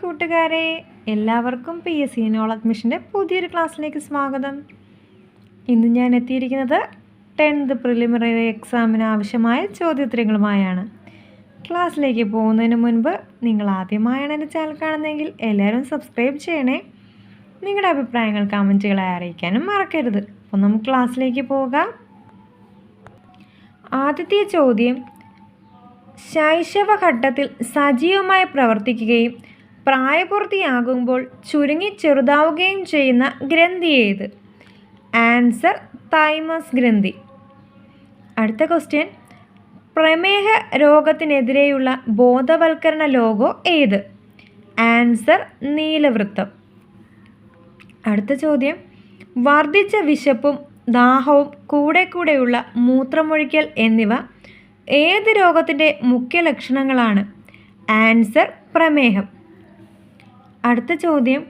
കൂട്ടുകാരെ എല്ലാവർക്കും P S C knowledge പുതിയൊരു ക്ലാസ്സിലേക്ക് സ്വാഗതം. ഇന്ന് ഞാൻ എത്തിയിരിക്കുന്നത് ടെൻത്ത് പ്രിലിമിനറി എക്സാമിന് ആവശ്യമായ ചോദ്യോത്തരങ്ങളുമായാണ്. ക്ലാസ്സിലേക്ക് പോകുന്നതിന് മുൻപ് നിങ്ങൾ ആദ്യമായാണ് എന്റെ ചാനൽ കാണുന്നതെങ്കിൽ എല്ലാവരും സബ്സ്ക്രൈബ് ചെയ്യണേ. നിങ്ങളുടെ അഭിപ്രായങ്ങൾ കമന്റുകളായി അറിയിക്കാനും മറക്കരുത്. അപ്പോൾ നമുക്ക് ക്ലാസ്സിലേക്ക് പോകാം. ആദ്യത്തെ ചോദ്യം ശൈശവഘട്ടത്തിൽ സജീവമായി പ്രവർത്തിക്കുകയും പ്രായപൂർത്തിയാകുമ്പോൾ ചുരുങ്ങി ചെറുതാവുകയും ചെയ്യുന്ന ഗ്രന്ഥി ഏത് ആൻസർ തൈമസ് ഗ്രന്ഥി. അടുത്ത ക്വസ്റ്റ്യൻ. പ്രമേഹ രോഗത്തിനെതിരെയുള്ള ബോധവൽക്കരണ ലോഗോ ഏത്? ആൻസർ നീലവൃത്തം. അടുത്ത ചോദ്യം. വർദ്ധിച്ച വിശപ്പും ദാഹവും കൂടെ കൂടെയുള്ള മൂത്രമൊഴിക്കൽ എന്നിവ ഏത് രോഗത്തിന്റെ മുഖ്യ ലക്ഷണങ്ങളാണ് ആൻസർ പ്രമേഹം. അടുത്ത ചോദ്യം.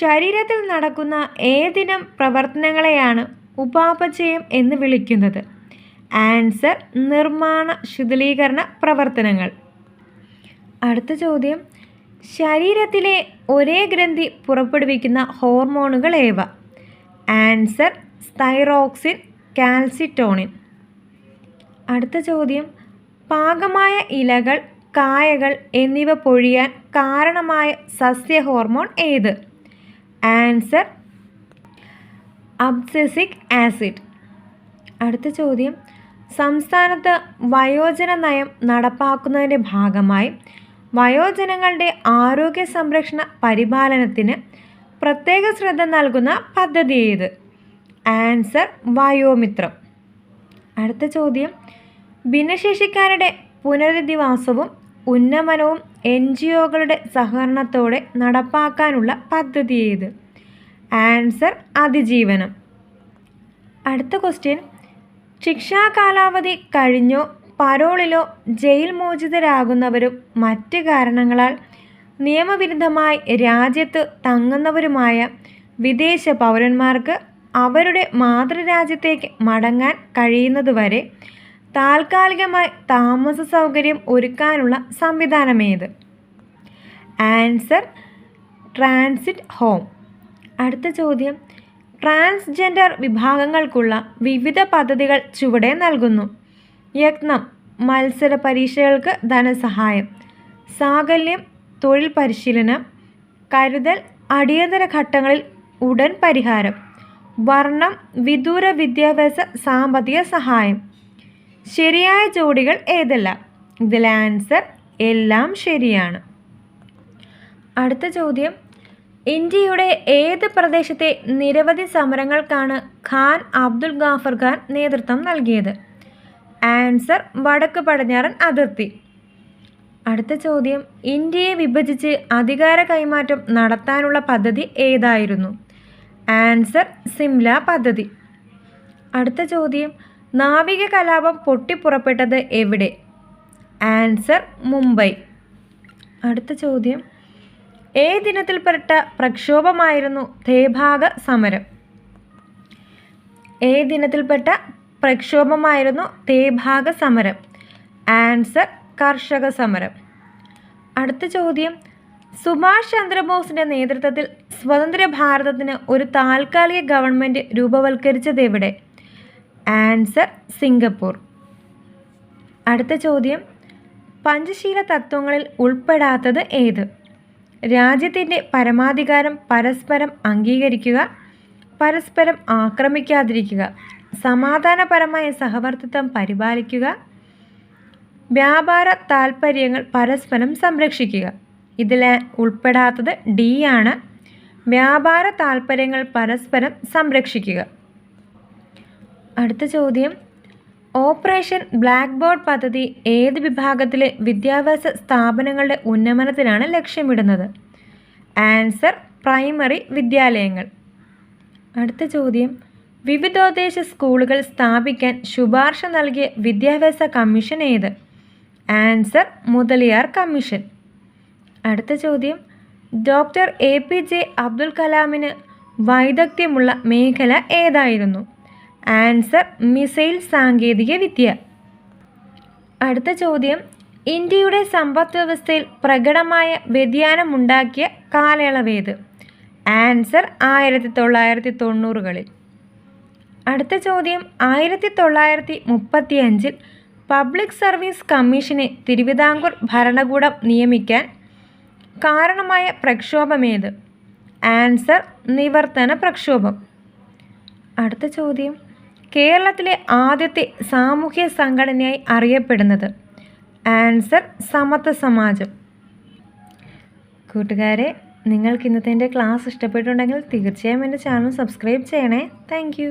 ശരീരത്തിൽ നടക്കുന്ന ഏതിനം പ്രവർത്തനങ്ങളെയാണ് ഉപാപചയം എന്ന് വിളിക്കുന്നത്? ആൻസർ നിർമ്മാണ ശിഥിലീകരണ പ്രവർത്തനങ്ങൾ. അടുത്ത ചോദ്യം. ശരീരത്തിലെ ഒരേ ഗ്രന്ഥി പുറപ്പെടുവിക്കുന്ന ഹോർമോണുകൾ ഏവ? Answer thyroxine calcitonin. അടുത്ത ചോദ്യം. പാകമായ ഇലകൾ കായകൾ എന്നിവ പൊഴിയാൻ കാരണമായ സസ്യ ഹോർമോൺ ഏത്? Answer abscisic acid. അടുത്ത ചോദ്യം. സംസ്ഥാനത്ത് വയോജന നയം നടപ്പാക്കുന്നതിന്റെ ഭാഗമായി വയോജനങ്ങളുടെ ആരോഗ്യ സംരക്ഷണ പരിപാലനത്തിന് പ്രത്യേക ശ്രദ്ധ നൽകുന്ന പദ്ധതി ഏത്? ആൻസർ വയോമിത്രം. അടുത്ത ചോദ്യം. ഭിന്നശേഷിക്കാരുടെ പുനരധിവാസവും ഉന്നമനവും എൻ ജി ഒകളുടെ സഹകരണത്തോടെ നടപ്പാക്കാനുള്ള പദ്ധതി ഏത് ആൻസർ അതിജീവനം. അടുത്ത ക്വസ്റ്റ്യൻ. ശിക്ഷാ കാലാവധി കഴിഞ്ഞോ പരോളിലോ ജയിൽ മോചിതരാകുന്നവരും മറ്റ് കാരണങ്ങളാൽ നിയമവിരുദ്ധമായി രാജ്യത്ത് തങ്ങുന്നവരുമായ വിദേശ പൗരന്മാർക്ക് അവരുടെ മാതൃരാജ്യത്തേക്ക് മടങ്ങാൻ കഴിയുന്നതുവരെ താൽക്കാലികമായി താമസ സൗകര്യം ഒരുക്കാനുള്ള സംവിധാനമേത്? Answer transit home. അടുത്ത ചോദ്യം. ട്രാൻസ്ജെൻഡർ വിഭാഗങ്ങൾക്കുള്ള വിവിധ പദ്ധതികൾ ചുവടെ നൽകുന്നു. യത്നം മത്സര പരീക്ഷകൾക്ക് ധനസഹായം. സാകല്യം തൊഴിൽ പരിശീലനം. കരുതൽ അടിയന്തര ഘട്ടങ്ങളിൽ ഉടൻ പരിഹാരം. വർണം വിദൂര വിദ്യാഭ്യാസ സാമ്പത്തിക സഹായം. ശരിയായ ജോഡികൾ ഏതെല്ലാം? ഇതിൽ ആൻസർ എല്ലാം ശരിയാണ്. അടുത്ത ചോദ്യം. ഇന്ത്യയുടെ ഏത് പ്രദേശത്തെ നിരവധി സമരങ്ങൾക്കാണ് ഖാൻ അബ്ദുൽ ഗാഫർ ഖാൻ നേതൃത്വം നൽകിയത്? ആൻസർ വടക്ക് പടിഞ്ഞാറൻ അതിർത്തി. അടുത്ത ചോദ്യം. ഇന്ത്യയെ വിഭജിച്ച് അധികാര കൈമാറ്റം നടത്താനുള്ള പദ്ധതി ഏതായിരുന്നു? ആൻസർ സിംല പദ്ധതി. അടുത്ത ചോദ്യം. നാവിക കലാപം പൊട്ടിപ്പുറപ്പെട്ടത് എവിടെ? ആൻസർ മുംബൈ. അടുത്ത ചോദ്യം. ഏ ദിനത്തിൽപ്പെട്ട പ്രക്ഷോഭമായിരുന്നു തേഭാഗ സമരം. ഏ ദിനത്തിൽപ്പെട്ട പ്രക്ഷോഭമായിരുന്നു തേഭാഗ സമരം. ആൻസർ കർഷക സമരം. അടുത്ത ചോദ്യം. സുഭാഷ് ചന്ദ്രബോസിന്റെ നേതൃത്വത്തിൽ സ്വതന്ത്ര ഭാരതത്തിന് ഒരു താൽക്കാലിക ഗവൺമെന്റ് രൂപവൽക്കരിച്ചത് എവിടെ? Answer Singapore. അടുത്ത ചോദ്യം. പഞ്ചശീല തത്വങ്ങളിൽ ഉൾപ്പെടാത്തത് ഏത്? രാജ്യത്തിന്റെ പരമാധികാരം പരസ്പരം അംഗീകരിക്കുക പരസ്പരം ആക്രമിക്കാതിരിക്കുക സമാധാനപരമായ സഹവർത്തിത്വം പരിപാലിക്കുക വ്യാപാര താൽപ്പര്യങ്ങൾ പരസ്പരം സംരക്ഷിക്കുക. ഇതിൽ ഉൾപ്പെടാത്തത് ഡി ആണ്. വ്യാപാര താൽപ്പര്യങ്ങൾ പരസ്പരം സംരക്ഷിക്കുക. അടുത്ത ചോദ്യം. ഓപ്പറേഷൻ ബ്ലാക്ക് ബോർഡ് പദ്ധതി ഏത് വിഭാഗത്തിലെ വിദ്യാഭ്യാസ സ്ഥാപനങ്ങളുടെ ഉന്നമനത്തിനാണ് ലക്ഷ്യമിടുന്നത്? ആൻസർ പ്രൈമറി വിദ്യാലയങ്ങൾ. അടുത്ത ചോദ്യം. വിവിധോദ്ദേശ സ്കൂളുകൾ സ്ഥാപിക്കാൻ ശുപാർശ നൽകിയ വിദ്യാഭ്യാസ കമ്മീഷൻ ഏത്? Answer Mudaliar commission. അടുത്ത ചോദ്യം. Doctor A P J Abdul കലാമിന് വൈദഗ്ധ്യമുള്ള മേഖല ഏതായിരുന്നു? ആൻസർ മിസൈൽ സാങ്കേതിക വിദ്യ. അടുത്ത ചോദ്യം. ഇന്ത്യയുടെ സമ്പദ് വ്യവസ്ഥയിൽ പ്രകടമായ വ്യതിയാനമുണ്ടാക്കിയ കാലയളവേത്? ആൻസർ ആയിരത്തി തൊള്ളായിരത്തി തൊണ്ണൂറുകളിൽ അടുത്ത ചോദ്യം. ആയിരത്തി തൊള്ളായിരത്തി മുപ്പത്തി അഞ്ചിൽ പബ്ലിക് സർവീസ് കമ്മീഷനെ തിരുവിതാംകൂർ ഭരണകൂടം നിയമിക്കാൻ കാരണമായ പ്രക്ഷോഭമേത്? ആൻസർ നിവർത്തന പ്രക്ഷോഭം. അടുത്ത ചോദ്യം. കേരളത്തിലെ ആദ്യത്തെ സാമൂഹ്യ സംഘടനയായി അറിയപ്പെടുന്നത്. ആൻസർ സമത്വ സമാജം. കൂട്ടുകാരെ നിങ്ങൾക്ക് ഇന്നത്തെ എന്റെ ക്ലാസ് ഇഷ്ടപ്പെട്ടുണ്ടെങ്കിൽ തീർച്ചയായും എന്റെ ചാനൽ സബ്സ്ക്രൈബ് ചെയ്യണേ. താങ്ക്